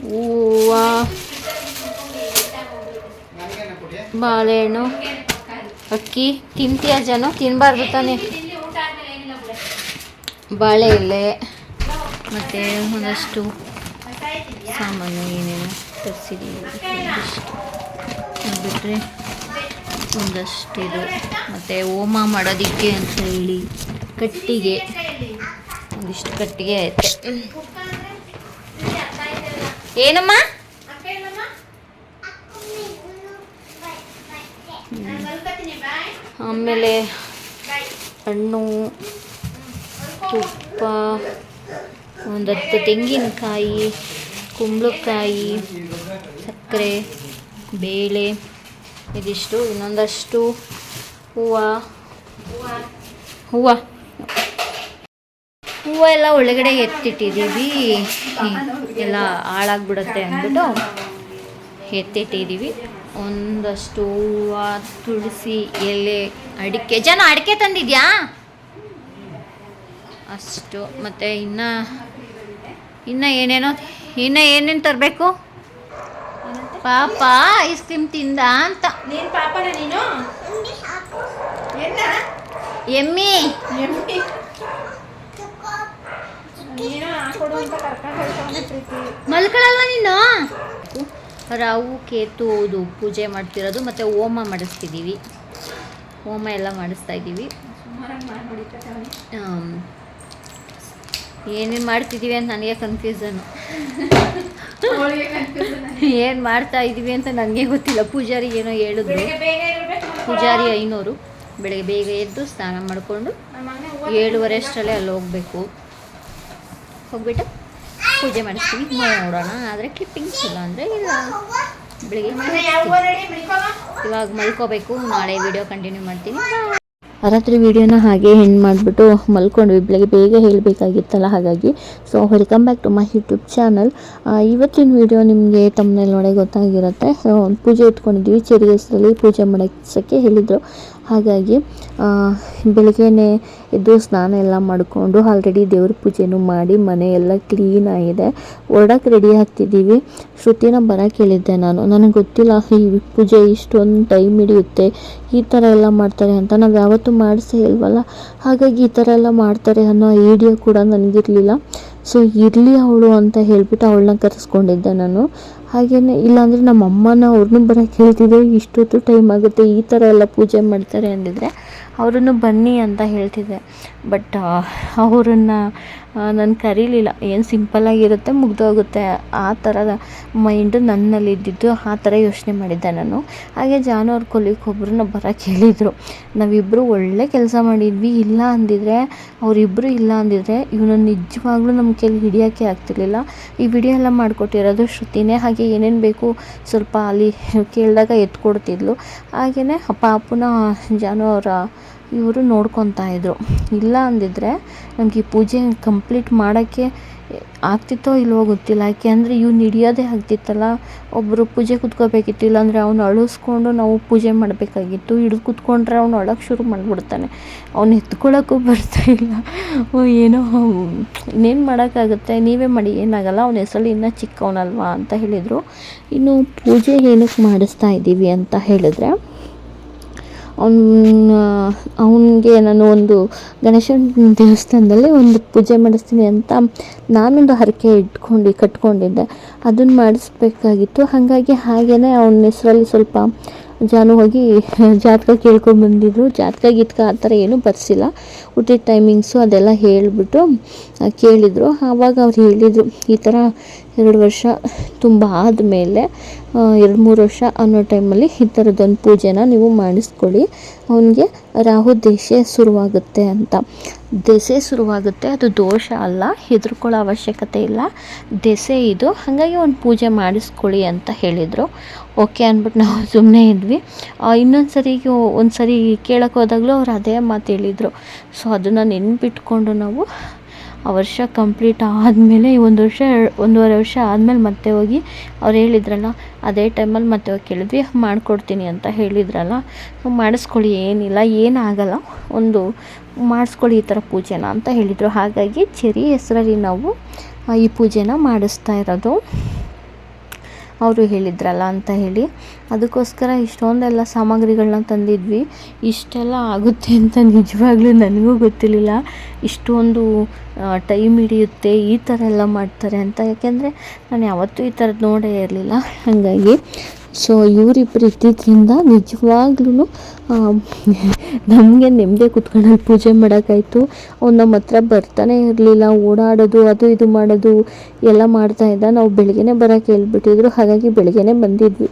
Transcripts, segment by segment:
ಹೂವು. ಬಾಳೆಹಣ್ಣು. ಅಕ್ಕಿ. ತಿಂತೀಯ ಜನ? ತಿನ್ನಬಾರ್ದು ತಾನೆ. ಬಾಳೆ ಎಲೆ ಮತ್ತು ಒಂದಷ್ಟು ಸಾಮಾನು ಏನೇನು ತರಿಸಿದ್ದೀವಿ ಬಿಟ್ಟರೆ ಒಂದಷ್ಟು ಇದು. ಮತ್ತು ಹೋಮ ಮಾಡೋದಕ್ಕೆ ಅಂತ ಹೇಳಿ ಕಟ್ಟಿಗೆ. ಒಂದಿಷ್ಟು ಕಟ್ಟಿಗೆ ಐತೆ ಏನಮ್ಮ? ಆಮೇಲೆ ಹಣ್ಣು, ತುಪ್ಪ, ಒಂದು ಹತ್ತು ತೆಂಗಿನಕಾಯಿ, ಕುಂಬಳಕಾಯಿ, ಸಕ್ಕರೆ, ಬೇಳೆ, ಇದಿಷ್ಟು, ಇನ್ನೊಂದಷ್ಟು ಹೂವು. ಹೂವು. ಹೂವು ಎಲ್ಲ ಒಳಗಡೆ ಎತ್ತಿಟ್ಟಿದ್ದೀವಿ. ಎಲ್ಲ ಹಾಳಾಗ್ಬಿಡುತ್ತೆ ಅಂದ್ಬಿಟ್ಟು ಎತ್ತಿಟ್ಟಿದ್ದೀವಿ. ಒಂದಷ್ಟು ಹೂವು ತುಳಸಿ ಎಲೆ ಅಡಿಕೆ. ಜನ ಅಡಿಕೆ ತಂದಿದ್ಯಾ? ಅಷ್ಟು. ಮತ್ತು ಇನ್ನು ಇನ್ನ ಏನೇನೋ ಇನ್ನ ಏನೇನು ತರಬೇಕು? ಪಾಪ ಐಸ್ ಕ್ರೀಮ್ ತಿಂದ ಅಂತ. ನೀನು ಪಾಪನ ನೀನು? ಎಮ್ಮಿ. ಎಮ್ಮಿ ನೀನು? ರಾವು ಕೇತು ಇದು ಪೂಜೆ ಮಾಡ್ತಿರೋದು ಮತ್ತು ಹೋಮ ಮಾಡಿಸ್ತಿದ್ದೀವಿ. ಹೋಮ ಎಲ್ಲ ಮಾಡಿಸ್ತಾ ಇದ್ದೀವಿ. ಏನೇನು ಮಾಡ್ತಿದ್ದೀವಿ ಅಂತ ನನಗೆ ಕನ್ಫ್ಯೂಷನ್ ಏನು ಮಾಡ್ತಾ ಇದ್ದೀವಿ ಅಂತ ನನಗೆ ಗೊತ್ತಿಲ್ಲ. ಪೂಜಾರಿ ಏನೋ ಹೇಳಿದ್ರು. ಪೂಜಾರಿ ಐನೂರು. ಬೆಳಗ್ಗೆ ಬೇಗ ಎದ್ದು ಸ್ನಾನ ಮಾಡಿಕೊಂಡು ಏಳುವರೆ ಅಷ್ಟರಲ್ಲೇ ಅಲ್ಲಿ ಹೋಗಬೇಕು. ಹೋಗ್ಬಿಟ್ಟು ಪೂಜೆ ಮಾಡಿಸ್ತೀವಿ. ನೋಡೋಣ. ಆದರೆ ಕ್ಲಿಪ್ಪಿಂಗ್ಸ್ ಇಲ್ಲ ಅಂದರೆ ಇಲ್ಲ. ಬೆಳಿಗ್ಗೆ ಇವಾಗ ಮಲ್ಕೋಬೇಕು. ನಾಳೆ ವಿಡಿಯೋ ಕಂಟಿನ್ಯೂ ಮಾಡ್ತೀನಿ. ರಾತ್ರಿ ವಿಡಿಯೋನ ಹಾಗೆ ಹೆಣ್ಣು ಮಾಡಿಬಿಟ್ಟು ಮಲ್ಕೊಂಡ್ವಿ. ಬೆಳಗ್ಗೆ ಬೇಗ ಹೇಳಬೇಕಾಗಿತ್ತಲ್ಲ ಹಾಗಾಗಿ. So welcome back to my YouTube channel ಇವತ್ತಿನ ವಿಡಿಯೋ ನಿಮಗೆ ತಮ್ಮನೇಲಿ ನೋಡೇ ಗೊತ್ತಾಗಿರುತ್ತೆ. ಸೊ ಪೂಜೆ ಇಟ್ಕೊಂಡಿದ್ವಿ. ಚೇರಿ ಹೆಸರಲ್ಲಿ ಪೂಜೆ ಮಾಡೋಕ್ಕೆ ಹೇಳಿದರು. ಹಾಗಾಗಿ ಬೆಳಗ್ಗೆನೇ ಎದ್ದು ಸ್ನಾನ ಎಲ್ಲ ಮಾಡಿಕೊಂಡು ಆಲ್ರೆಡಿ ದೇವ್ರ ಪೂಜೆನೂ ಮಾಡಿ ಮನೆ ಎಲ್ಲ ಕ್ಲೀನ್ ಆಗಿದೆ. ಹೊರಡಕ್ಕೆ ರೆಡಿ ಆಗ್ತಿದ್ದೀವಿ ಶ್ರುತಿನ ಬರೋಕ್ಕೆ ಹೇಳಿದ್ದೆ ನಾನು. ನನಗೆ ಗೊತ್ತಿಲ್ಲ, ಈ ಪೂಜೆ ಇಷ್ಟೊಂದು ಟೈಮ್ ಹಿಡಿಯುತ್ತೆ, ಈ ಥರ ಎಲ್ಲ ಮಾಡ್ತಾರೆ ಅಂತ. ನಾವು ಯಾವತ್ತೂ ಮಾಡಿಸೇ ಇಲ್ವಲ್ಲ? ಹಾಗಾಗಿ ಈ ಥರ ಎಲ್ಲ ಮಾಡ್ತಾರೆ ಅನ್ನೋ ಐಡಿಯಾ ಕೂಡ ನನಗಿರಲಿಲ್ಲ. ಸೊ ಇರಲಿ ಅವಳು ಅಂತ ಹೇಳ್ಬಿಟ್ಟು ಅವಳನ್ನ ಕರೆಸ್ಕೊಂಡಿದ್ದೆ ನಾನು. ಹಾಗೆಯೇ ಇಲ್ಲಾಂದರೆ ನಮ್ಮ ಅಮ್ಮನ ಅವ್ರನ್ನೂ ಬರೋಕ್ಕೆ ಹೇಳ್ತಿದ್ದೆ, ಇಷ್ಟೊತ್ತು ಟೈಮ್ ಆಗುತ್ತೆ ಈ ಥರ ಎಲ್ಲ ಪೂಜೆ ಮಾಡ್ತಾರೆ ಅಂದಿದ್ರೆ. ಅವರನ್ನು ಬನ್ನಿ ಅಂತ ಹೇಳ್ತಿದ್ದೆ. ಬಟ್ ಅವರನ್ನು ನಾನು ಕರೀಲಿಲ್ಲ. ಏನು ಸಿಂಪಲ್ಲಾಗಿರುತ್ತೆ ಮುಗ್ದೋಗುತ್ತೆ ಆ ಥರದ ಮೈಂಡು ನನ್ನಲ್ಲಿ ಇದ್ದಿದ್ದು ಆ ಥರ ಯೋಚನೆ ಮಾಡಿದ್ದೆ ನಾನು. ಹಾಗೆ ಜಾನುವಾರು ಅವ್ರ ಒಬ್ಬರನ್ನ ಬರೋಕ್ಕೆ ಹೇಳಿದರು. ನಾವಿಬ್ಬರು ಒಳ್ಳೆ ಕೆಲಸ ಮಾಡಿದ್ವಿ. ಇಲ್ಲ ಅಂದಿದ್ರೆ ಅವರಿಬ್ಬರು ಇಲ್ಲ ಅಂದಿದ್ರೆ ಇವನು ನಿಜವಾಗ್ಲೂ ನಮ್ಮ ಕೈಲಿ ಹಿಡಿಯೋಕ್ಕೆ ಆಗ್ತಿರ್ಲಿಲ್ಲ. ಈ ವಿಡಿಯೋ ಎಲ್ಲ ಮಾಡಿಕೊಟ್ಟಿರೋದು ಶ್ರುತಿನೇ. ಹಾಗೆ ಏನೇನು ಬೇಕು ಸ್ವಲ್ಪ ಅಲ್ಲಿ ಕೇಳಿದಾಗ ಎತ್ಕೊಡ್ತಿದ್ಲು. ಹಾಗೆಯೇ ಪಾಪುನ ಜಾನು ಅವರ ಇವರು ನೋಡ್ಕೊತಾ ಇದ್ದರು ಇಲ್ಲ ಅಂದಿದ್ರೆ ನಮಗೆ ಈ ಪೂಜೆ ಕಂಪ್ಲೀಟ್ ಮಾಡೋಕ್ಕೆ ಆಗ್ತಿತ್ತೋ ಇಲ್ವೋ ಗೊತ್ತಿಲ್ಲ. ಯಾಕೆ ಅಂದರೆ ಇವ್ನು ಹಿಡಿಯೋದೇ ಆಗ್ತಿತ್ತಲ್ಲ. ಒಬ್ಬರು ಪೂಜೆ ಕೂತ್ಕೋಬೇಕಿತ್ತು, ಇಲ್ಲಾಂದರೆ ಅವ್ನು ಅಳಿಸ್ಕೊಂಡು ನಾವು ಪೂಜೆ ಮಾಡಬೇಕಾಗಿತ್ತು. ಹಿಡಿದು ಕೂತ್ಕೊಂಡ್ರೆ ಅವ್ನು ಅಳಕ್ಕೆ ಶುರು ಮಾಡಿಬಿಡ್ತಾನೆ. ಅವ್ನು ಎತ್ಕೊಳ್ಳೋಕ್ಕೂ ಬರ್ತಾ ಇಲ್ಲ. ಓ, ಏನೋ, ಇನ್ನೇನು ಮಾಡೋಕ್ಕಾಗುತ್ತೆ? ನೀವೇ ಮಾಡಿ, ಏನಾಗಲ್ಲ? ಅವನ ಹೆಸರಲ್ಲಿ ಇನ್ನೂ ಚಿಕ್ಕವನಲ್ವಾ ಅಂತ ಹೇಳಿದರು. ಇನ್ನು ಪೂಜೆ ಏನಕ್ಕೆ ಮಾಡಿಸ್ತಾ ಇದ್ದೀವಿ ಅಂತ ಹೇಳಿದ್ರೆ ಅವನ ಅವನಿಗೆ ನಾನು ಒಂದು ಗಣೇಶನ ದೇವಸ್ಥಾನದಲ್ಲಿ ಒಂದು ಪೂಜೆ ಮಾಡಿಸ್ತೀನಿ ಅಂತ ನಾನೊಂದು ಹರಕೆ ಇಟ್ಕೊಂಡು, ಕಟ್ಕೊಂಡಿದ್ದೆ. ಅದನ್ನು ಮಾಡಿಸ್ಬೇಕಾಗಿತ್ತು. ಹಾಗಾಗಿ ಹಾಗೇ ಅವನ ಹೆಸರಲ್ಲಿ ಸ್ವಲ್ಪ ಜಾನು ಹೋಗಿ ಜಾತಕ ಕೇಳ್ಕೊಂಡು ಬಂದಿದ್ರು. ಗೀತಕ ಆ ಥರ ಏನೂ ಬರ್ಸಿಲ್ಲ. ಹುಟ್ಟಿದ ಟೈಮಿಂಗ್ಸು ಅದೆಲ್ಲ ಹೇಳಿಬಿಟ್ಟು ಕೇಳಿದರು. ಆವಾಗ ಅವ್ರು ಹೇಳಿದರು, ಈ ಥರ ಎರಡು ವರ್ಷ ತುಂಬ ಆದಮೇಲೆ ಎರಡು ಮೂರು ವರ್ಷ ಅನ್ನೋ ಟೈಮಲ್ಲಿ ಈ ಥರದ್ದೊಂದು ಪೂಜೆನ ನೀವು ಮಾಡಿಸ್ಕೊಳ್ಳಿ. ಅವನಿಗೆ ರಾಹು ದೇಶೆ ಶುರುವಾಗುತ್ತೆ ಅಂತ. ದೆಸೆ ಶುರುವಾಗುತ್ತೆ, ಅದು ದೋಷ ಅಲ್ಲ, ಹೆದರ್ಕೊಳ್ಳೋ ಅವಶ್ಯಕತೆ ಇಲ್ಲ. ದೆಸೆ ಇದು, ಹಾಗಾಗಿ ಒಂದು ಪೂಜೆ ಮಾಡಿಸ್ಕೊಳ್ಳಿ ಅಂತ ಹೇಳಿದರು. ಓಕೆ ಅಂದ್ಬಿಟ್ಟು ನಾವು ಸುಮ್ಮನೆ ಇದ್ವಿ. ಇನ್ನೊಂದು ಸರಿ ಒಂದು ಸರಿ ಕೇಳೋಕ್ಕೆ ಹೋದಾಗಲೂ ಅವ್ರು ಅದೇ ಮಾತು ಹೇಳಿದರು. ಸೊ ಅದನ್ನು ನೆನ್ಪಿಟ್ಕೊಂಡು ನಾವು ಆ ವರ್ಷ ಕಂಪ್ಲೀಟ್ ಆದಮೇಲೆ ಒಂದು ವರ್ಷ, ಒಂದೂವರೆ ವರ್ಷ ಆದಮೇಲೆ ಮತ್ತೆ ಹೋಗಿ ಅವ್ರು ಹೇಳಿದ್ರಲ್ಲ, ಅದೇ ಟೈಮಲ್ಲಿ ಮತ್ತೆ ಹೋಗಿ ಕೇಳಿದ್ವಿ, ಮಾಡಿಕೊಡ್ತೀನಿ ಅಂತ ಹೇಳಿದ್ರಲ್ಲ. ಮಾಡಿಸ್ಕೊಳ್ಳಿ, ಏನಿಲ್ಲ, ಏನಾಗಲ್ಲ, ಒಂದು ಮಾಡಿಸ್ಕೊಳ್ಳಿ ಈ ಥರ ಪೂಜೆನ ಅಂತ ಹೇಳಿದರು. ಹಾಗಾಗಿ ಚೆರಿ ಹೆಸರಲ್ಲಿ ನಾವು ಈ ಪೂಜೆನ ಮಾಡಿಸ್ತಾ ಇರೋದು. ಅವರು ಹೇಳಿದ್ರಲ್ಲ ಅಂತ ಹೇಳಿ. ಅದಕ್ಕೋಸ್ಕರ ಇಷ್ಟೊಂದೆಲ್ಲ ಸಾಮಗ್ರಿಗಳನ್ನ ತಂದಿದ್ವಿ. ಇಷ್ಟೆಲ್ಲ ಆಗುತ್ತೆ ಅಂತ ನಿಜವಾಗ್ಲೂ ನನಗೂ ಗೊತ್ತಿರಲಿಲ್ಲ. ಇಷ್ಟೊಂದು ಟೈಮ್ ಹಿಡಿಯುತ್ತೆ, ಈ ಥರ ಎಲ್ಲ ಮಾಡ್ತಾರೆ ಅಂತ. ಯಾಕೆಂದರೆ ನಾನು ಯಾವತ್ತೂ ಈ ಥರದ್ದು ನೋಡೇ ಇರಲಿಲ್ಲ. ಹಾಗಾಗಿ ಸೊ ಇವರಿಬ್ಬರು ಇದ್ದಿದ್ದರಿಂದ ನಿಜವಾಗ್ಲೂ ನಮಗೆ ನೆಮ್ಮದಿ ಕುತ್ಕೊಂಡು ಪೂಜೆ ಮಾಡೋಕ್ಕಾಯ್ತು. ಅವ್ನು ನಮ್ಮ ಹತ್ರ ಬರ್ತಾನೆ ಇರಲಿಲ್ಲ, ಓಡಾಡೋದು, ಅದು ಇದು ಮಾಡೋದು, ಎಲ್ಲ ಮಾಡ್ತಾ ಇದ್ದ. ನಾವು ಬೆಳಗ್ಗೆನೇ ಬರೋಕ್ಕೆ ಹೇಳ್ಬಿಟ್ಟಿದ್ರು, ಹಾಗಾಗಿ ಬೆಳಗ್ಗೆನೇ ಬಂದಿದ್ವಿ.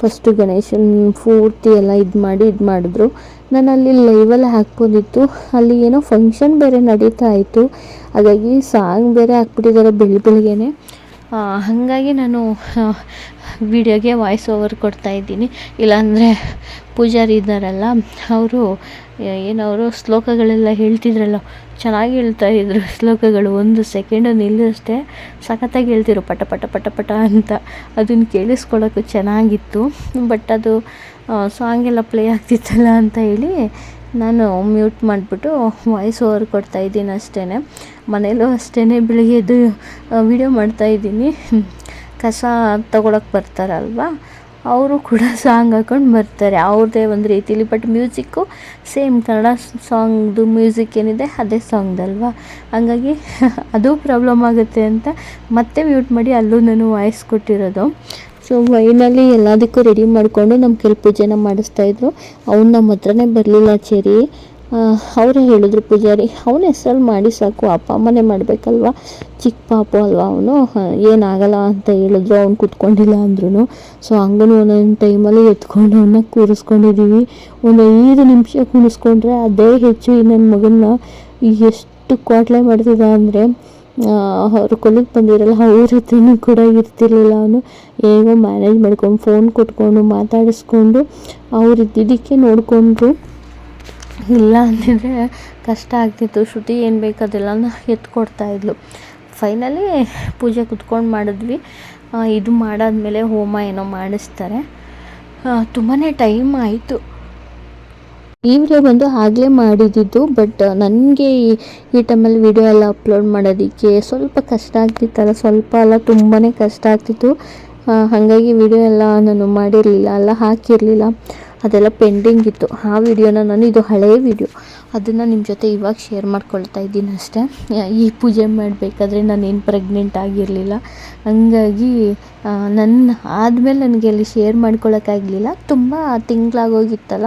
ಫಸ್ಟು ಗಣೇಶನ ಪೂರ್ತಿ ಎಲ್ಲ ಇದು ಮಾಡಿ ಇದು ಮಾಡಿದ್ರು. ನಾನು ಅಲ್ಲಿ ಲೈವಲ್ಲಿ ಹಾಕ್ಬೋದಿತ್ತು. ಅಲ್ಲಿ ಏನೋ ಫಂಕ್ಷನ್ ಬೇರೆ ನಡೀತಾ ಇತ್ತು. ಹಾಗಾಗಿ ಸಾಂಗ್ ಬೇರೆ ಹಾಕ್ಬಿಟ್ಟಿದ್ದಾರೆ ಬೆಳ ಬೆಳಗ್ಗೆನೆ. ಹಾಗಾಗಿ ನಾನು ವಿಡಿಯೋಗೆ ವಾಯ್ಸ್ ಓವರ್ ಕೊಡ್ತಾ ಇದ್ದೀನಿ. ಇಲ್ಲಾಂದರೆ ಪೂಜಾರಿ ಇದ್ದಾರಲ್ಲ, ಅವರು ಏನವರು ಶ್ಲೋಕಗಳೆಲ್ಲ ಹೇಳ್ತಿದ್ರಲ್ಲ, ಚೆನ್ನಾಗಿ ಹೇಳ್ತಾ ಇದ್ರು ಶ್ಲೋಕಗಳು, ಒಂದು ಸೆಕೆಂಡು ನಿಲ್ಲಷ್ಟೇ ಸಖತ್ತಾಗಿ ಹೇಳ್ತಿರು ಪಟ ಪಟ ಪಟ ಪಟ ಅಂತ. ಅದನ್ನು ಕೇಳಿಸ್ಕೊಳ್ಳೋಕ್ಕೂ ಚೆನ್ನಾಗಿತ್ತು ಬಟ್ ಅದು ಸಾಂಗ್ ಎಲ್ಲ ಪ್ಲೇ ಆಗ್ತಿತ್ತಲ್ಲ ಅಂತ ಹೇಳಿ ನಾನು ಮ್ಯೂಟ್ ಮಾಡಿಬಿಟ್ಟು ವಾಯ್ಸ್ ಓವರ್ ಕೊಡ್ತಾ ಇದ್ದೀನಿ ಅಷ್ಟೇ ಮನೇಲೂ ಅಷ್ಟೇ ಬೆಳಿಗ್ಗೆ ಎದ್ದು ವಿಡಿಯೋ ಮಾಡ್ತಾಯಿದ್ದೀನಿ ಕಸ ತಗೊಳಕ್ಕೆ ಬರ್ತಾರಲ್ವ? ಅವರು ಕೂಡ ಸಾಂಗ್ ಹಾಕೊಂಡು ಬರ್ತಾರೆ. ಅವ್ರದ್ದೇ ಒಂದು ರೀತಿಲಿ ಬಟ್ ಮ್ಯೂಸಿಕ್ಕು ಸೇಮ್ ಕನ್ನಡ ಸಾಂಗ್ದು ಮ್ಯೂಸಿಕ್ ಏನಿದೆ, ಅದೇ ಸಾಂಗ್ದಲ್ವಾ ಹಂಗಾಗಿ ಅದು ಪ್ರಾಬ್ಲಮ್ ಆಗುತ್ತೆ ಅಂತ ಮತ್ತೆ ಮ್ಯೂಟ್ ಮಾಡಿ ಅಲ್ಲೂ ನಾನು ವಾಯ್ಸ್ ಕೊಟ್ಟಿರೋದು. ಸೊ ಫೈನಲಿ ಎಲ್ಲದಕ್ಕೂ ರೆಡಿ ಮಾಡಿಕೊಂಡು ನಮ್ಮ ಕೆಲ ಪೂಜೆನ ಮಾಡಿಸ್ತಾಯಿದ್ರು ಅವ್ನು ನಮ್ಮ ಹತ್ರನೇ ಬರಲಿಲ್ಲ ಚೇರಿ. ಅವರೇ ಹೇಳಿದ್ರು ಪೂಜಾರಿ, ಅವನ ಹೆಸ್ರಲ್ಲಿ ಮಾಡಿ ಸಾಕು, ಅಪ್ಪ ಅಮ್ಮನೇ ಮಾಡಬೇಕಲ್ವ? ಚಿಕ್ಕ ಪಾಪು ಅಲ್ವಾ ಅವನು? ಏನಾಗಲ್ಲ ಅಂತ ಹೇಳಿದ್ರು, ಅವ್ನು ಕುತ್ಕೊಂಡಿಲ್ಲ ಅಂದ್ರೂ ಸೊ ಹಂಗೂ ಒಂದೊಂದು ಟೈಮಲ್ಲಿ ಎತ್ಕೊಂಡು ಅವನ್ನ ಕೂರಿಸ್ಕೊಂಡಿದ್ದೀವಿ ಒಂದು ಐದು ನಿಮಿಷ ಕೂರಿಸ್ಕೊಂಡ್ರೆ ಅದೇ ಹೆಚ್ಚು ನನ್ನ ಮಗನ್ನ ಎಷ್ಟು ಕ್ವಾಟ್ಲೆ ಮಾಡ್ತಿದ್ದ ಅಂದರೆ ಅವ್ರ ಕೊಲ್ಲಿಗೆ ಬಂದಿರಲ್ಲ, ಅವ್ರ ಹತ್ರನೂ ಕೂಡ ಇರ್ತಿರ್ಲಿಲ್ಲ ಅವನು. ಹೇಗೋ ಮ್ಯಾನೇಜ್ ಮಾಡ್ಕೊಂಡು ಫೋನ್ ಕೊಟ್ಕೊಂಡು ಮಾತಾಡಿಸ್ಕೊಂಡು ಅವ್ರು ಇದ್ದಿದ್ದಕ್ಕೆ ನೋಡಿಕೊಂಡ್ರು. ಇಲ್ಲ ಅಂದಿದ್ರೆ ಕಷ್ಟ ಆಗ್ತಿತ್ತು. ಶ್ರುತಿ ಏನು ಬೇಕು ಅದೆಲ್ಲನ ಎತ್ಕೊಡ್ತಾ ಇದ್ಲು. ಫೈನಲಿ ಪೂಜೆ ಕುತ್ಕೊಂಡು ಮಾಡಿದ್ವಿ. ಇದು ಮಾಡಾದ್ಮೇಲೆ ಹೋಮ ಏನೋ ಮಾಡಿಸ್ತಾರೆ. ತುಂಬಾ ಟೈಮ್ ಆಯಿತು. ಈ ವಿಡಿಯೋ ಬಂದು ಆಗಲೇ ಮಾಡಿದ್ದಿದ್ದು ಬಟ್ ನನಗೆ ಈ ಟೈಮಲ್ಲಿ ವಿಡಿಯೋ ಎಲ್ಲ ಅಪ್ಲೋಡ್ ಮಾಡೋದಕ್ಕೆ ಸ್ವಲ್ಪ ಕಷ್ಟ ಆಗ್ತಿತ್ತಲ್ಲ, ಸ್ವಲ್ಪ ಅಲ್ಲ ತುಂಬಾ ಕಷ್ಟ ಆಗ್ತಿತ್ತು. ಹಾಗಾಗಿ ವಿಡಿಯೋ ಎಲ್ಲ ನಾನು ಮಾಡಿರಲಿಲ್ಲ ಅಲ್ಲ ಹಾಕಿರಲಿಲ್ಲ. ಅದೆಲ್ಲ ಪೆಂಡಿಂಗ್ ಇತ್ತು. ಆ ವಿಡಿಯೋನ ನಾನು, ಇದು ಹಳೆಯ ವಿಡಿಯೋ. ಅದನ್ನು ನಿಮ್ಮ ಜೊತೆ ಇವಾಗ ಶೇರ್ ಮಾಡ್ಕೊಳ್ತಾ ಇದ್ದೀನಿ ಅಷ್ಟೇ. ಈ ಪೂಜೆ ಮಾಡಬೇಕಾದ್ರೆ ನಾನೇನು ಪ್ರೆಗ್ನೆಂಟ್ ಆಗಿರಲಿಲ್ಲ. ಹಂಗಾಗಿ ನನ್ನ ಆದಮೇಲೆ ನನಗೆ ಅಲ್ಲಿ ಶೇರ್ ಮಾಡ್ಕೊಳಕ್ಕಾಗಲಿಲ್ಲ ತುಂಬ ತಿಂಗಳಾಗೋಗಿತ್ತಲ್ಲ.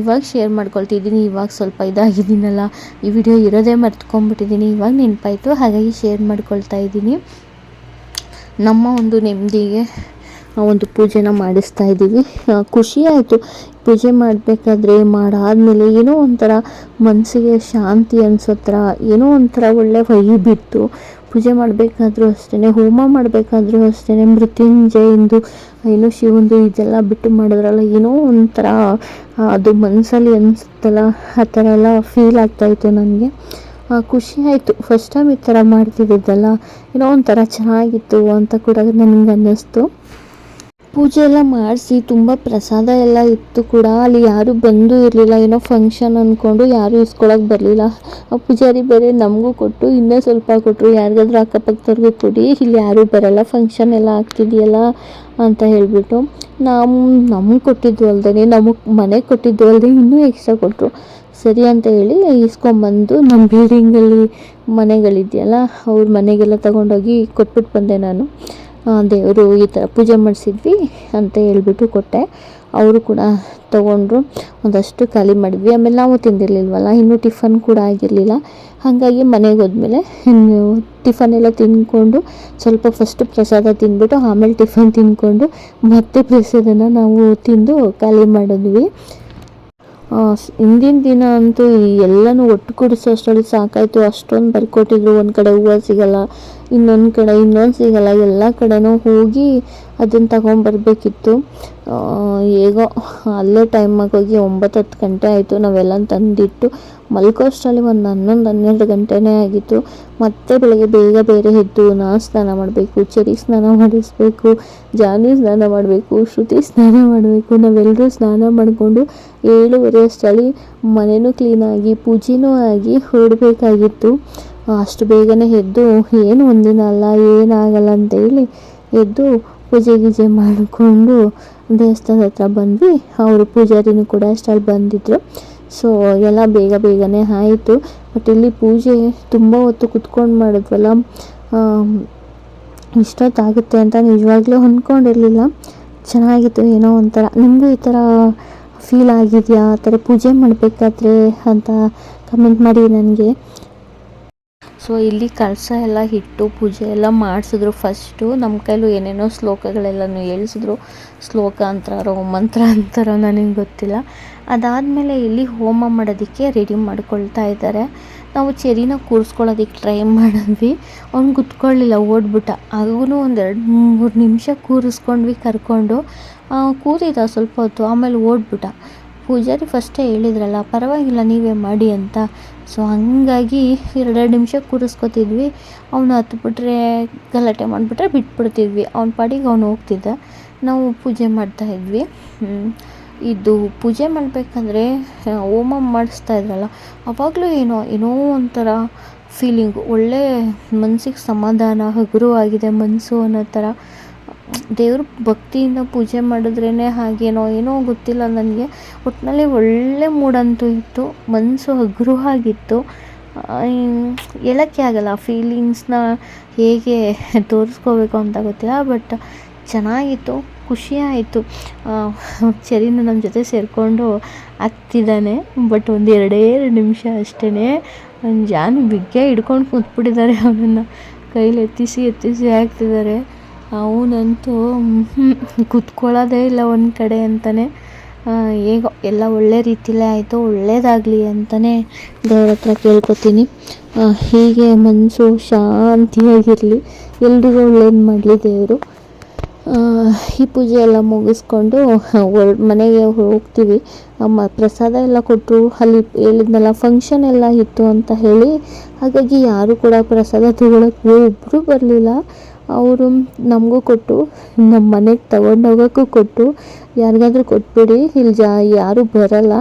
ಇವಾಗ ಶೇರ್ ಮಾಡ್ಕೊಳ್ತಿದ್ದೀನಿ. ಇವಾಗ ಸ್ವಲ್ಪ ಇದಾಗಿದ್ದೀನಲ್ಲ. ಈ ವಿಡಿಯೋ ಇರೋದೇ ಮರ್ತ್ಕೊಂಡ್ಬಿಟ್ಟಿದ್ದೀನಿ. ಇವಾಗ ನೆನಪಾಯಿತು. ಹಾಗಾಗಿ ಶೇರ್ ಮಾಡ್ಕೊಳ್ತಾ ಇದ್ದೀನಿ. ನಮ್ಮ ಒಂದು ನೆಮ್ಮದಿಗೆ ಒಂದು ಪೂಜೆನ ಮಾಡಿಸ್ತಾ ಇದ್ದೀವಿ. ಆ, ಖುಷಿ ಆಯಿತು. ಪೂಜೆ ಮಾಡಬೇಕಾದ್ರೆ ಮಾಡಾದಮೇಲೆ ಏನೋ ಒಂಥರ ಮನಸ್ಸಿಗೆ ಶಾಂತಿ ಥರ ಏನೋ ಒಂಥರ ಒಳ್ಳೆ ವೈಬಿತ್ತು ಪೂಜೆ ಮಾಡಬೇಕಾದ್ರೂ ಅಷ್ಟೇ ಹೋಮ ಮಾಡಬೇಕಾದ್ರೂ ಅಷ್ಟೇ ಮೃತ್ಯುಂಜಯಂದು ಏನು ಶಿವಂದು ಇದೆಲ್ಲ ಬಿಟ್ಟು ಮಾಡಿದ್ರಲ್ಲ ಏನೋ ಒಂಥರ ಅದು ಮನಸ್ಸಲ್ಲಿ ಅನಿಸುತ್ತಲ್ಲ ಆ ಥರ ಎಲ್ಲ ಫೀಲ್ ಆಗ್ತಾಯಿತ್ತು ನನಗೆ. ಖುಷಿ ಆಯಿತು. ಫಸ್ಟ್ ಟೈಮ್ ಈ ಥರ ಮಾಡ್ತಿದ್ದಿದ್ದಲ್ಲ ಏನೋ ಒಂಥರ ಚೆನ್ನಾಗಿತ್ತು ಅಂತ ಕೂಡ ನನಗೆ ಅನ್ನಿಸ್ತು. ಪೂಜೆ ಎಲ್ಲ ಮಾಡಿಸಿ, ತುಂಬ ಪ್ರಸಾದ ಎಲ್ಲ ಇತ್ತು ಕೂಡ. ಅಲ್ಲಿ ಯಾರೂ ಬಂದು ಇರಲಿಲ್ಲ. ಏನೋ ಫಂಕ್ಷನ್ ಅಂದ್ಕೊಂಡು ಯಾರೂ ಇಸ್ಕೊಳಕ್ಕೆ ಬರಲಿಲ್ಲ. ಆ ಪೂಜಾರಿ ಬೇರೆ ನಮಗೂ ಕೊಟ್ಟು, ಇನ್ನೂ ಸ್ವಲ್ಪ ಕೊಟ್ಟರು ಯಾರಿಗಾದ್ರೂ ಅಕ್ಕಪಕ್ಕದವ್ರಿಗೂ ಕೊಡಿ. ಇಲ್ಲಿ ಯಾರೂ ಬರಲ್ಲ. ಫಂಕ್ಷನ್ ಎಲ್ಲ ಆಗ್ತಿದೆಯಲ್ಲ ಅಂತ ಹೇಳಿಬಿಟ್ಟು ನಾವು ನಮಗೆ ಕೊಟ್ಟಿದ್ದು ಅಲ್ಲದೆ ನಮಗೆ ಮನೆಗೆ ಕೊಟ್ಟಿದ್ದು ಅಲ್ಲದೆ ಇನ್ನೂ ಎಕ್ಸ್ಟ್ರಾ ಕೊಟ್ಟರು ಸರಿ ಅಂತ ಹೇಳಿ ಇಸ್ಕೊಂಬಂದು ನಮ್ಮ ಬಿಲ್ಡಿಂಗಲ್ಲಿ ಮನೆಗಳಿದೆಯಲ್ಲ, ಅವ್ರ ಮನೆಗೆಲ್ಲ ತಗೊಂಡೋಗಿ ಕೊಟ್ಬಿಟ್ಟು ಬಂದೆ ನಾನು. ದೇವರು ಈ ಥರ ಪೂಜೆ ಮಾಡಿಸಿದ್ವಿ ಅಂತ ಹೇಳ್ಬಿಟ್ಟು ಕೊಟ್ಟೆ. ಅವರು ಕೂಡ ತೊಗೊಂಡ್ರು. ಒಂದಷ್ಟು ಖಾಲಿ ಮಾಡಿದ್ವಿ. ಆಮೇಲೆ ನಾವು ತಿಂದಿರಲಿಲ್ವಲ್ಲ, ಇನ್ನೂ ಟಿಫನ್ ಕೂಡ ಆಗಿರಲಿಲ್ಲ. ಹಾಗಾಗಿ ಮನೆಗೆ ಹೋದ್ಮೇಲೆ ಇನ್ನು ಟಿಫನ್ ಎಲ್ಲ ತಿಂದ್ಕೊಂಡು ಸ್ವಲ್ಪ ಫಸ್ಟ್ ಪ್ರಸಾದ ತಿಂದ್ಬಿಟ್ಟು ಆಮೇಲೆ ಟಿಫನ್ ತಿಂದ್ಕೊಂಡು ಮತ್ತೆ ಪ್ರಸಾದನ ನಾವು ತಿಂದು ಖಾಲಿ ಮಾಡಿದ್ವಿ. ಹಿಂದಿನ ದಿನ ಅಂತೂ ಎಲ್ಲನೂ ಒಟ್ಟು ಕುಡಿಸೋ ಅಷ್ಟರಲ್ಲಿ ಸಾಕಾಯಿತು. ಅಷ್ಟೊಂದು ಬರ್ಕೊಟ್ಟಿದ್ರು. ಒಂದು ಕಡೆ ಹೂವು ಸಿಗಲ್ಲ. ಇನ್ನೊಂದು ಕಡೆ, ಇನ್ನೊಂದು ಸಿಗಲ್ಲ ಎಲ್ಲ ಕಡೆನೂ ಹೋಗಿ ಅದನ್ನು ತಗೊಂಬರ್ಬೇಕಿತ್ತು. ಹೇಗೋ, ಅಲ್ಲೇ ಟೈಮ್ ಆಗೋಗಿ ಒಂಬತ್ತು ಹತ್ತು ಗಂಟೆ ಆಯಿತು ನಾವೆಲ್ಲ ತಂದಿಟ್ಟು. ಮಲ್ಕೋ ಅಷ್ಟರಲ್ಲಿ ಒಂದು ಹನ್ನೊಂದು, ಹನ್ನೆರಡು ಗಂಟೆನೇ ಆಗಿತ್ತು. ಮತ್ತೆ ಬೆಳಗ್ಗೆ ಬೇಗ ಬೇರೆ ಎದ್ದು ನಾನು ಸ್ನಾನ ಮಾಡಬೇಕು ಚರಿ ಸ್ನಾನ ಮಾಡಿಸ್ಬೇಕು ಜಾನಿ ಸ್ನಾನ ಮಾಡಬೇಕು, ಶ್ರುತಿ ಸ್ನಾನ ಮಾಡಬೇಕು ನಾವೆಲ್ಲರೂ ಸ್ನಾನ ಮಾಡಿಕೊಂಡು ಏಳುವರೆ ಅಷ್ಟರಲ್ಲಿ ಮನೆಯೂ ಕ್ಲೀನಾಗಿ ಪೂಜೆನೂ ಆಗಿ ಹೊರಡಬೇಕಾಗಿತ್ತು. ಅಷ್ಟು ಬೇಗನೆ ಎದ್ದು, ಏನು ಒಂದಿನ ಅಲ್ಲ, ಏನಾಗಲ್ಲ ಅಂತೇಳಿ ಎದ್ದು ಪೂಜೆ ಗೀಜೆ ಮಾಡಿಕೊಂಡು ದೇವಸ್ಥಾನದ ಹತ್ರ ಬಂದ್ವಿ. ಅವರು ಪೂಜಾರಿನೂ ಕೂಡ ಅಷ್ಟಲ್ಲಿ ಬಂದಿದ್ದರು ಸೊ ಎಲ್ಲ ಬೇಗ ಬೇಗನೆ ಆಯಿತು. ಬಟ್ ಇಲ್ಲಿ ಪೂಜೆ ತುಂಬ ಹೊತ್ತು ಕುತ್ಕೊಂಡು ಮಾಡಿದ್ವಲ್ಲ ಇಷ್ಟೊತ್ತಾಗುತ್ತೆ ಅಂತ ನಿಜವಾಗ್ಲೂ ಅಂದ್ಕೊಂಡಿರಲಿಲ್ಲ ಚೆನ್ನಾಗಿತ್ತು, ಏನೋ ಒಂಥರ. ನಿಮಗೂ ಈ ಥರ ಫೀಲ್ ಆಗಿದೆಯಾ? ಆ ಥರ ಪೂಜೆ ಮಾಡಬೇಕಾದ್ರೆ ಅಂತ ಕಮೆಂಟ್ ಮಾಡಿ ನನಗೆ. ಸೊ ಇಲ್ಲಿ ಕಳಸ ಎಲ್ಲ ಇಟ್ಟು ಪೂಜೆ ಎಲ್ಲ ಮಾಡಿಸಿದ್ರು. ಫಸ್ಟು ನಮ್ಮ ಕೈಲೂ ಏನೇನೋ ಶ್ಲೋಕಗಳೆಲ್ಲನೂ ಹೇಳಿಸಿದ್ರು. ಶ್ಲೋಕ ಅಂತಾರೋ ಮಂತ್ರ ಅಂತಾರೋ ನನಗೆ ಗೊತ್ತಿಲ್ಲ. ಅದಾದಮೇಲೆ ಇಲ್ಲಿ ಹೋಮ ಮಾಡೋದಕ್ಕೆ ರೆಡಿ ಮಾಡ್ಕೊಳ್ತಾ ಇದ್ದಾರೆ. ನಾವು ಚೆರಿನ ಕೂರಿಸ್ಕೊಳ್ಳೋದಕ್ಕೆ ಟ್ರೈ ಮಾಡಿದ್ವಿ. ಅವ್ನು ಕುತ್ಕೊಳ್ಳಿಲ್ಲ, ಓಡ್ಬಿಟ್ಟ. ಆಗೂ ಒಂದೆರಡು ಮೂರು ನಿಮಿಷ ಕೂರಿಸ್ಕೊಂಡ್ವಿ, ಕರ್ಕೊಂಡು. ಕೂತಿದ್ದ ಸ್ವಲ್ಪ ಹೊತ್ತು, ಆಮೇಲೆ ಓಡ್ಬಿಟ್ಟ. ಪೂಜಾರಿ ಫಸ್ಟೇ ಹೇಳಿದ್ರಲ್ಲ, ಪರವಾಗಿಲ್ಲ, ನೀವೇ ಮಾಡಿ ಅಂತ. ಸೊ ಹಂಗಾಗಿ ಎರಡೆರಡು ನಿಮಿಷ ಕೂರಿಸ್ಕೊತಿದ್ವಿ. ಅವನು ಹತ್ಬಿಟ್ರೆ, ಗಲಾಟೆ ಮಾಡಿಬಿಟ್ರೆ ಬಿಟ್ಬಿಡ್ತಿದ್ವಿ. ಅವ್ನ ಪಾಡಿಗೆ ಅವನು ಹೋಗ್ತಿದ್ದ. ನಾವು ಪೂಜೆ ಮಾಡ್ತಾ ಇದ್ವಿ. ಇದು ಪೂಜೆ ಮಾಡಬೇಕಂದ್ರೆ ಹೋಮ ಮಾಡಿಸ್ತಾ ಇದ್ರಲ್ಲ, ಅವಾಗಲೂ ಏನೋ ಏನೋ ಒಂಥರ ಫೀಲಿಂಗು ಒಳ್ಳೆ ಮನಸ್ಸಿಗೆ ಸಮಾಧಾನ, ಹಗುರವಾಗಿದೆ ಮನಸ್ಸು ಅನ್ನೋ ಥರ. ದೇವ್ರ ಭಕ್ತಿಯಿಂದ ಪೂಜೆ ಮಾಡಿದ್ರೇ ಹಾಗೇನೋ ಏನೋ ಗೊತ್ತಿಲ್ಲ ನನಗೆ. ಒಟ್ಟಿನಲ್ಲಿ ಒಳ್ಳೆ ಮೂಡಂತೂ ಇತ್ತು ಮನಸ್ಸು ಹಗುರವಾಗಿತ್ತು. ಹೇಳೋಕ್ಕೆ ಆಗಲ್ಲ ಫೀಲಿಂಗ್ಸ್ನ ಹೇಗೆ ತೋರಿಸ್ಕೋಬೇಕು ಅಂತ ಗೊತ್ತಿಲ್ಲ ಬಟ್ ಚೆನ್ನಾಗಿತ್ತು, ಖುಷಿ ಆಯಿತು. ಚರಿನು ನಮ್ಮ ಜೊತೆ ಸೇರಿಕೊಂಡು ಹತ್ತಿದ್ದಾನೆ ಬಟ್ ಒಂದು ಎರಡೇ ಎರಡು ನಿಮಿಷ ಅಷ್ಟೇ ಜಾನ್ ಬಿಗ್ಗೆ ಹಿಡ್ಕೊಂಡು ಕೂತ್ಬಿಟ್ಟಿದ್ದಾರೆ, ಅವನನ್ನು ಕೈಲಿ ಎತ್ತಿಸಿ ಎತ್ತಿಸಿ ಹಾಕ್ತಿದ್ದಾರೆ. ಅವನಂತೂ ಕುತ್ಕೊಳ್ಳೋದೇ ಇಲ್ಲ ಒಂದು ಕಡೆ ಅಂತಲೇ ಹೇಗೋ, ಎಲ್ಲ ಒಳ್ಳೆ ರೀತಿಲೇ ಆಯಿತು, ಒಳ್ಳೇದಾಗಲಿ ಅಂತಲೇ ದೇವ್ರ ಹತ್ರ ಕೇಳ್ಕೊತೀನಿ. ಹೀಗೆ ಮನಸ್ಸು ಶಾಂತಿಯಾಗಿರಲಿ. ಎಲ್ರಿಗೂ ಒಳ್ಳೇದು ಮಾಡಲಿ ದೇವರು. ಈ ಪೂಜೆ ಎಲ್ಲ ಮುಗಿಸ್ಕೊಂಡು ಮನೆಗೆ ಹೋಗ್ತೀವಿ. ಪ್ರಸಾದ ಎಲ್ಲ ಕೊಟ್ಟರು ಅಲ್ಲಿ ಹೇಳಿದ್ನಲ್ಲ ಫಂಕ್ಷನ್ ಎಲ್ಲ ಇತ್ತು ಅಂತ ಹೇಳಿ. ಹಾಗಾಗಿ ಯಾರು ಕೂಡ ಪ್ರಸಾದ ತಗೊಳಕ್ಕೆ ಒಬ್ಬರೂ ಬರಲಿಲ್ಲ. ಅವರು ನಮಗೂ ಕೊಟ್ಟು ನಮ್ಮ ಮನೆಗೆ ತಗೊಂಡೋಗೋಕ್ಕೂ ಕೊಟ್ಟು, ಯಾರಿಗಾದ್ರೂ ಕೊಟ್ಬಿಡಿ ಇಲ್ಲಿ ಜಾ ಯಾರೂ ಬರಲ್ಲ.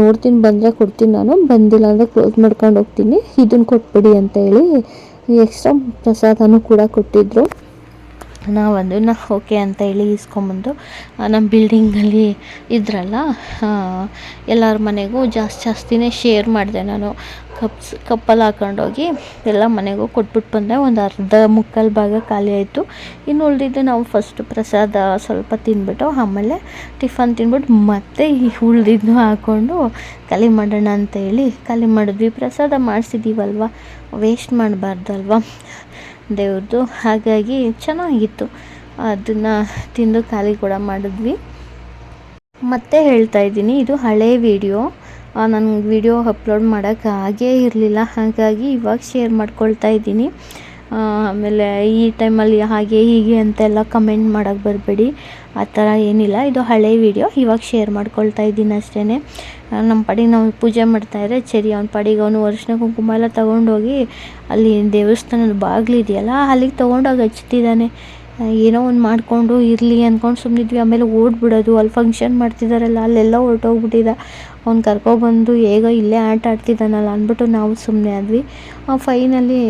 ನೋಡ್ತೀನಿ, ಬಂದರೆ ಕೊಡ್ತೀನಿ ನಾನು. ಬಂದಿಲ್ಲ ಅಂದರೆ ಕ್ಲೋಸ್ ಮಾಡ್ಕೊಂಡು ಹೋಗ್ತೀನಿ. ಇದನ್ನು ಕೊಟ್ಬಿಡಿ ಅಂತ ಹೇಳಿ ಎಕ್ಸ್ಟ್ರಾ ಪ್ರಸಾದನೂ ಕೂಡ ಕೊಟ್ಟಿದ್ದರು ನಾವು ನಾ ಓಕೆ ಅಂತ ಹೇಳಿ ಇಸ್ಕೊಂಬಂದು ನಮ್ಮ ಬಿಲ್ಡಿಂಗಲ್ಲಿ ಇದ್ರಲ್ಲ ಎಲ್ಲರ ಮನೆಗೂ ಜಾಸ್ತಿ ಜಾಸ್ತಿನೇ ಶೇರ್ ಮಾಡಿದೆ ನಾನು. ಕಪ್ಸ್ ಕಪ್ಪಲ್ಲಿ ಹಾಕೊಂಡೋಗಿ ಎಲ್ಲ ಮನೆಗೂ ಕೊಟ್ಬಿಟ್ಟು ಬಂದೆ. ಒಂದು ಅರ್ಧ ಮುಕ್ಕಾಲು ಭಾಗ ಖಾಲಿ ಆಯಿತು. ಇನ್ನು ಉಳಿದಿದ್ದು ನಾವು ಫಸ್ಟ್ ಪ್ರಸಾದ ಸ್ವಲ್ಪ ತಿಂದ್ಬಿಟ್ಟು ಆಮೇಲೆ ಟಿಫನ್ ತಿಂದ್ಬಿಟ್ಟು ಮತ್ತೆ ಈ ಉಳಿದಿದ್ದು ಹಾಕ್ಕೊಂಡು ಖಾಲಿ ಮಾಡೋಣ ಅಂತ ಹೇಳಿ ಖಾಲಿ ಮಾಡಿದ್ವಿ. ಪ್ರಸಾದ ಮಾಡಿಸಿದ್ದೀವಲ್ವ ವೇಸ್ಟ್ ಮಾಡಬಾರ್ದಲ್ವ? ದೇವ್ರದ್ದು ಹಾಗಾಗಿ ಚೆನ್ನಾಗಿತ್ತು. ಅದನ್ನು ತಿಂದು ಖಾಲಿ ಕೂಡ ಮಾಡಿದ್ವಿ. ಮತ್ತೆ ಹೇಳ್ತಾ ಇದ್ದೀನಿ, ಇದು ಹಳೆ ವಿಡಿಯೋ ನನಗೆ ವಿಡಿಯೋ ಅಪ್ಲೋಡ್ ಮಾಡೋಕ್ಕೆ ಆಗೇ ಇರಲಿಲ್ಲ. ಹಾಗಾಗಿ ಇವಾಗ ಶೇರ್ ಮಾಡ್ಕೊಳ್ತಾ ಇದ್ದೀನಿ. ಆಮೇಲೆ ಈ ಟೈಮಲ್ಲಿ ಹಾಗೆ ಹೀಗೆ ಅಂತೆಲ್ಲ ಕಮೆಂಟ್ ಮಾಡೋಕ್ಕೆ ಬರಬೇಡಿ. ಆ ಥರ ಏನಿಲ್ಲ. ಇದು ಹಳೆ ವಿಡಿಯೋ ಇವಾಗ ಶೇರ್ ಮಾಡ್ಕೊಳ್ತಾ ಇದ್ದೀನಿ ಅಷ್ಟೇ ನಮ್ಮ ಪಾಡಿಗೆ ನಾವು ಪೂಜೆ ಮಾಡ್ತಾಯಿದ್ರೆ ಸರಿ ಅವ್ನ ಪಾಡಿಗೆ ಅವನು ವರ್ಷನ ಕುಂಕುಮ ಎಲ್ಲ ತೊಗೊಂಡೋಗಿ ಅಲ್ಲಿ ದೇವಸ್ಥಾನದ ಬಾಗಿಲಿದೆಯಲ್ಲ ಅಲ್ಲಿಗೆ ತೊಗೊಂಡೋಗಿ ಹಚ್ತಿದ್ದಾನೆ ಏನೋ ಒಂದು ಮಾಡಿಕೊಂಡು ಇರಲಿ ಅಂದ್ಕೊಂಡು ಸುಮ್ಮನಿದ್ವಿ ಆಮೇಲೆ ಓಡ್ಬಿಡೋದು. ಅಲ್ಲಿ ಫಂಕ್ಷನ್ ಮಾಡ್ತಿದ್ದಾರಲ್ಲ ಅಲ್ಲೆಲ್ಲ ಹೊರ್ಟೋಗ್ಬಿಟ್ಟಿದ್ದ ಅವ್ನು ಕರ್ಕೊಬಂದು ಹೇಗೋ ಇಲ್ಲೇ ಆಟ ಆಡ್ತಿದ್ದಾನಲ್ಲ ಅಂದ್ಬಿಟ್ಟು ನಾವು ಸುಮ್ಮನೆ ಆದ್ವಿ. ಫೈನಲಿ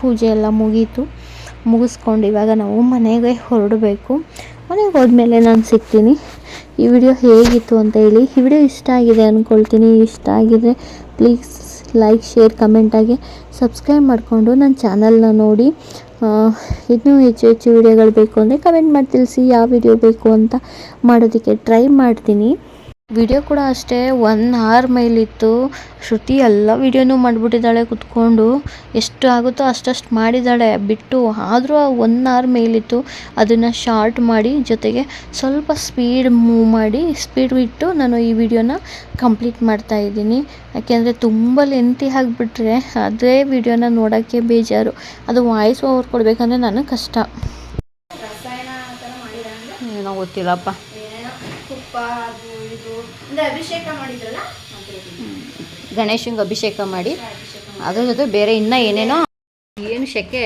ಪೂಜೆ ಎಲ್ಲ ಮುಗೀತು. ಮುಗಿಸ್ಕೊಂಡು ಇವಾಗ ನಾವು ಮನೆಗೆ ಹೊರಡಬೇಕು. ಮನೆಗೆ ಹೋದ್ಮೇಲೆ ನಾನು ಸಿಗ್ತೀನಿ. ಈ ವಿಡಿಯೋ ಹೇಗಿತ್ತು ಅಂತ ಹೇಳಿ. ಈ ವಿಡಿಯೋ ಇಷ್ಟ ಆಗಿದೆ ಅಂದ್ಕೊಳ್ತೀನಿ ಇಷ್ಟ ಆಗಿದೆ ಪ್ಲೀಸ್ ಲೈಕ್ ಶೇರ್ ಕಮೆಂಟಾಗಿ ಸಬ್ಸ್ಕ್ರೈಬ್ ಮಾಡಿಕೊಂಡು ನನ್ನ ಚಾನಲ್ನ ನೋಡಿ. ಆ, ಇನ್ನೂ ಹೆಚ್ಚು ಹೆಚ್ಚು ವಿಡಿಯೋಗಳು ಬೇಕು ಅಂದರೆ ಕಮೆಂಟ್ ಮಾಡಿ ತಿಳಿಸಿ ಯಾವ ವಿಡಿಯೋ ಬೇಕು ಅಂತ ಮಾಡೋದಕ್ಕೆ ಟ್ರೈ ಮಾಡ್ತೀನಿ. ವಿಡಿಯೋ ಕೂಡ ಅಷ್ಟೇ ಒನ್ ಅವರ್ ಮೇಲಿತ್ತು. ಶ್ರುತಿ ಎಲ್ಲ ವಿಡಿಯೋನೂ ಮಾಡಿಬಿಟ್ಟಿದ್ದಾಳೆ ಕುತ್ಕೊಂಡು. ಎಷ್ಟು ಆಗುತ್ತೋ ಅಷ್ಟಷ್ಟು ಮಾಡಿದ್ದಾಳೆ. ಬಿಟ್ಟು ಆದರೂ ಆ ಒನ್ ಅವರ್ ಮೇಲಿತ್ತು. ಅದನ್ನು ಶಾರ್ಟ್ ಮಾಡಿ ಜೊತೆಗೆ ಸ್ವಲ್ಪ ಸ್ಪೀಡ್ ಮೂವ್ ಮಾಡಿ ಸ್ಪೀಡ್ ಬಿಟ್ಟು ನಾನು ಈ ವಿಡಿಯೋನ ಕಂಪ್ಲೀಟ್ ಮಾಡ್ತಾ ಇದ್ದೀನಿ. ಯಾಕೆಂದರೆ ತುಂಬ ಲೆಂತಿ ಆಗಿಬಿಟ್ರೆ ಅದೇ ವಿಡಿಯೋನ ನೋಡೋಕ್ಕೆ ಬೇಜಾರು. ಅದು ವಾಯ್ಸ್ ಓವರ್ ಕೊಡಬೇಕಂದ್ರೆ ನನಗೆ ಕಷ್ಟ. ಏನೋ ಗೊತ್ತಿಲ್ಲಪ್ಪ. ಅದು ಇದು ಅಂದ್ರೆ ಅಭಿಷೇಕ ಮಾಡಿದ್ರಲ್ಲ? ಅದ್ರದ್ದು. ಗಣೇಶಂಗೆ ಅಭಿಷೇಕ ಮಾಡಿ. ಅದ್ರ ಜೊತೆ ಬೇರೆ ಇನ್ನೂ ಏನೇನೋ ಏನು ಶೆಕೆ?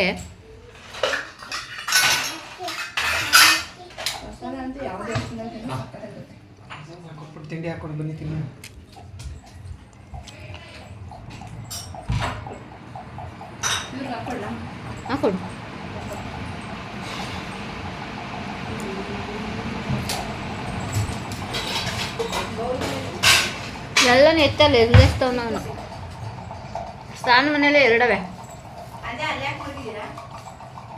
ತಿಂಡಿ ಹಾಕೊಂಡು ಬನ್ನಿ ತಿನ್ನ. ಹಾಕೊಳ್ಳ? ಹಾಕೊಡು. ಎಲ್ಲ ಎತ್ತಲ್ಲ ಎಲ್ಲಿಸ್ತವ್ ನಾನು. ಸ್ನಾನ ಮನೇಲೆ ಎರಡವೆ.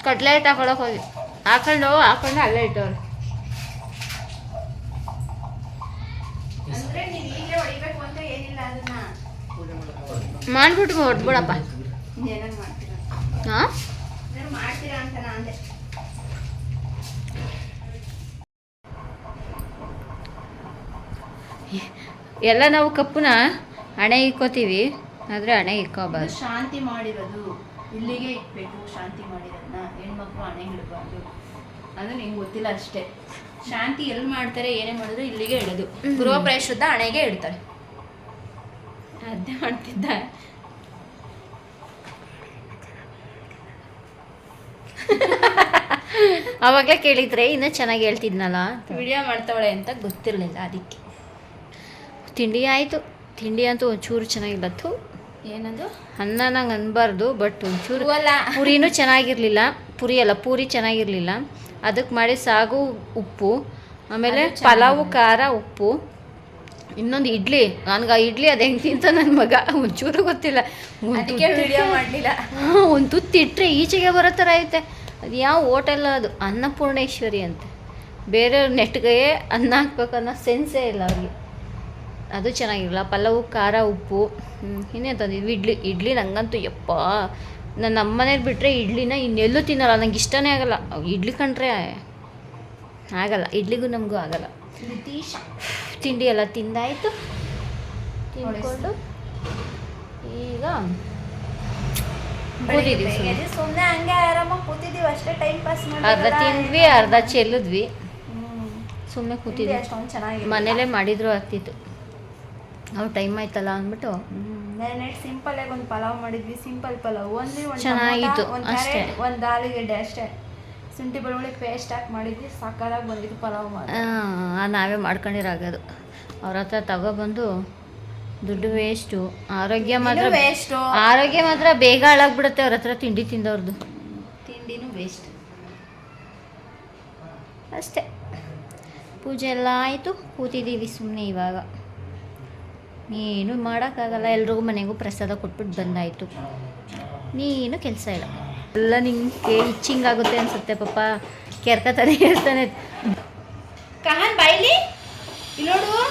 ಕಟ್ಲೆಟ್ ಹಾಕೊಳಕ್ ಹೋಗಿ. ಹಾಕೊಂಡು ಹಾಕೊಂಡು ಅಲ್ಲೇ ಇಟ್ಟವ್ರು. ಮಾಡ್ಬಿಟ್ಟು ಹೊಡ್ಬಿಡಪ್ಪ ಹಾಂ ಏನಾರು ಮಾಡ್ತೀರಾ ಅಂತ ನಾ ಅಂದೆ ಎಲ್ಲ ನಾವು ಕಪ್ಪನ ಹಣೆ ಇಕ್ಕೋತೀವಿ ಆದರೆ ಹಣೆ ಇಕ್ಕೋಬಾರ್ದು. ಶಾಂತಿ ಮಾಡಿರೋದು ಇಲ್ಲಿಗೆ ಇಟ್ಬೇಕು ಶಾಂತಿ ಮಾಡಿರೋದನ್ನ ಹೆಣ್ಮಕ್ಳು ಹಣೆ ಇಡಬಾರ್ದು. ಅದು ನಿಂಗೆ ಗೊತ್ತಿಲ್ಲ ಅಷ್ಟೇ. ಶಾಂತಿ ಎಲ್ಲಿ ಮಾಡ್ತಾರೆ ಏನೇ ಮಾಡಿದ್ರು ಇಲ್ಲಿಗೆ ಇಡೋದು. ಗೃಹ ಪ್ರವೇಶದ ಹಣೆಗೆ ಇಡ್ತಾರೆ. ಅದೇ ಮಾಡ್ತಿದ್ದ ಅವಾಗಲೇ ಕೇಳಿದ್ರೆ ಇನ್ನೂ ಚೆನ್ನಾಗಿ ಹೇಳ್ತಿದ್ನಲ್ಲ. ವಿಡಿಯೋ ಮಾಡ್ತಾವಳೆ ಅಂತ ಗೊತ್ತಿರಲಿಲ್ಲ ಅದಕ್ಕೆ. ತಿಂಡಿ ಆಯಿತು. ತಿಂಡಿ ಅಂತೂ ಒಂಚೂರು ಚೆನ್ನಾಗಿಲ್ಲ ಬಂತು. ಏನದು? ಅನ್ನ ನಂಗೆ ಅನ್ಬಾರ್ದು ಬಟ್ ಒಂಚೂರು ಅಲ್ಲ ಪುರಿನೂ ಚೆನ್ನಾಗಿರಲಿಲ್ಲ. ಪುರಿ ಅಲ್ಲ ಪೂರಿ ಚೆನ್ನಾಗಿರಲಿಲ್ಲ. ಅದಕ್ಕೆ ಮಾಡಿ ಸಾಗು ಉಪ್ಪು ಆಮೇಲೆ. ಪಲಾವು ಖಾರ ಉಪ್ಪು. ಇನ್ನೊಂದು ಇಡ್ಲಿ. ನನಗೆ ಆ ಇಡ್ಲಿ ಅದು ಹೆಂಗೆ ತಿಂತ ನನ್ನ ಮಗ? ಒಂಚೂರು ಗೊತ್ತಿಲ್ಲ. ವಿಡಿಯೋ ಮಾಡಲಿಲ್ಲ. ಹಾಂ ಒಂದು ತುತ್ತು ಇಟ್ಟರೆ ಈಚೆಗೆ ಬರೋ ಥರ ಐತೆ. ಅದು ಯಾವ ಹೋಟೆಲ್ ಅದು? ಅನ್ನಪೂರ್ಣೇಶ್ವರಿ ಅಂತ. ಬೇರೆಯವ್ರ ನೆಟ್ಗೆ ಅನ್ನ ಹಾಕ್ಬೇಕು ಅನ್ನೋ ಸೆನ್ಸೇ ಇಲ್ಲ ಅವ್ರಿಗೆ. ಅದು ಚೆನ್ನಾಗಿರಲ್ಲ ಪಲಾವು ಖಾರ ಉಪ್ಪು ಇನ್ನೇನು ತಂದಿದ್ವಿ ಇಡ್ಲಿ ಇಡ್ಲಿ ನಂಗಂತೂ ಯಪ್ಪ ನಮ್ಮ ಮನೇಲಿ ಬಿಟ್ಟರೆ ಇಡ್ಲಿನ ಇನ್ನೆಲ್ಲೂ ತಿನ್ನಲ್ಲ ನಂಗೆ ಇಷ್ಟನೇ ಆಗಲ್ಲ. ಇಡ್ಲಿ ಕಂಡ್ರೆ ಆಗಲ್ಲ ಇಡ್ಲಿಗೂ ನಮಗೂ ಆಗಲ್ಲ. ತಿಂಡಿ ಎಲ್ಲ ತಿಂದಾಯಿತು. ತಿನ್ಕೊಂಡು ಈಗ. ಸುಮ್ಮನೆ ಹಂಗೆ ಆರಾಮಾಗಿ ಕೂತಿದ್ದೀವಿ ಅಷ್ಟೇ ಟೈಮ್ ಪಾಸ್ ಅರ್ಧ ತಿಂದ್ವಿ ಅರ್ಧ ಚೆಲ್ಲಿದ್ವಿ. ಸುಮ್ಮನೆ ಕೂತಿದ್ವಿ. ಅಷ್ಟೊಂದು ಚೆನ್ನಾಗಿ ಮನೇಲೇ ಮಾಡಿದ್ರು ಆಗ್ತಿತ್ತು. ಅವ್ರು ಟೈಮ್ ಆಯ್ತಲ್ಲ ಅಂದ್ಬಿಟ್ಟು. ಸಿಂಪಲ್ ಆಗಿ ಒಂದು ಪಲಾವ್ ಮಾಡಿದ್ವಿ ಸಿಂಪಲ್ ಪಲಾವ್. ಒಂದು ಒಂದು ಚೆನ್ನಾಗಿತ್ತು, ಅಷ್ಟೇ. ಒಂದು ಆಲೂಗೆಡ್ಡೆ ಅಷ್ಟೇ. ಶುಂಠಿ ಬೆಳ್ಳುಳ್ಳಿ ಪೇಸ್ಟ್ ಹಾಕಿ ಮಾಡಿದ್ವಿ ಸಕ್ಕತ್ತಾಗಿ ಬಂದಿತ್ತು ಪಲಾವ್ ಮಾಡಿ ಆ, ನಾವೇ ಮಾಡ್ಕೊಂಡಿರಾಗದು ಅವ್ರ ಹತ್ರ ತಗೊಬಂದು ದುಡ್ಡು ವೇಸ್ಟು ಆರೋಗ್ಯ ಮಾತ್ರ ವೇಸ್ಟು ಆರೋಗ್ಯ ಮಾತ್ರ ಬೇಗ ಹಾಳಾಗ್ಬಿಡುತ್ತೆ ಅವ್ರ ಹತ್ರ ತಿಂಡಿ ತಿಂದವ್ರದ್ದು ತಿಂಡಿನೂ ವೇಸ್ಟ್ ಅಷ್ಟೇ. ಪೂಜೆ ಎಲ್ಲ ಆಯಿತು ಕೂತಿದ್ದೀವಿ ಸುಮ್ಮನೆ ಇವಾಗ. ಏನು ಮಾಡೋಕ್ಕಾಗಲ್ಲ, ಎಲ್ರಿಗೂ ಮನೆಗೂ ಪ್ರಸಾದ ಕೊಟ್ಬಿಟ್ಟು ಬಂದಾಯಿತು. ನೀನು ಕೆಲಸ ಇಲ್ಲ ಎಲ್ಲ ನಿಂಗೆ ಇಚ್ಚಿಂಗ್ ಆಗುತ್ತೆ ಅನ್ಸುತ್ತೆ ಪಾಪ. ಕೆರ್ಕತಾನೆ ಇರ್ತಾನೆ ಕಹನ್ ಬಾಯ್ಲಿ ಇಲ್ಲೋಡು